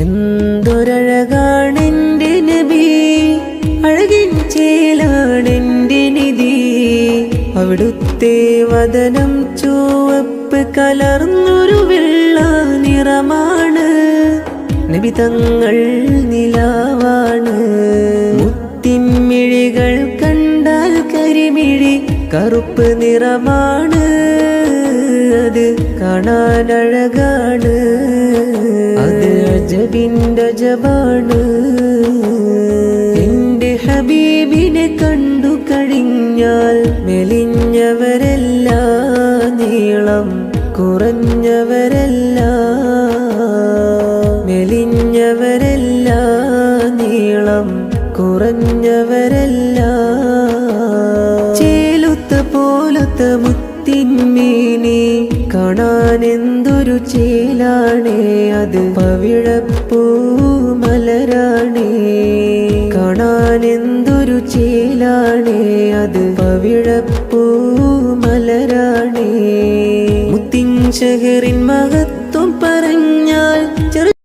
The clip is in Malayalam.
എന്തൊരഴകാണെന്റെ നബി? അഴകിൻ ചേലാണെന്റെ നിധി. അവിടുത്തെ വതനം ചുവപ്പ് കലർന്നൊരു വെള്ള നിറമാണ്. നബി തങ്ങൾ നിലാവാണ്. മുത്തിൻമിഴികൾ കണ്ടാൽ കരിമിഴി കറുപ്പ് നിറമാണ്. അത് കാണാനഴകാണ് അജബിന്റെ ജബാണ് എന്റെ ഹബീബിനെ കണ്ടു കഴിഞ്ഞാൽ മെലിഞ്ഞവരല്ല നീളം കുറഞ്ഞവരല്ല മെലിഞ്ഞവരല്ല നീളം കുറഞ്ഞവരല്ല. ചേലുത്ത പോലത്തെ മുത്തിന്മീനി കാണാൻ എന്തൊരു ചേലാണേ. അത് പവിഴപ്പൂ മലരാണേ. കാണാൻ എന്തൊരു ചേലാണേ. അത് പവിഴപ്പൂ മലരാണേ. മുത്തിൻ ശഹറിൻ മഹത്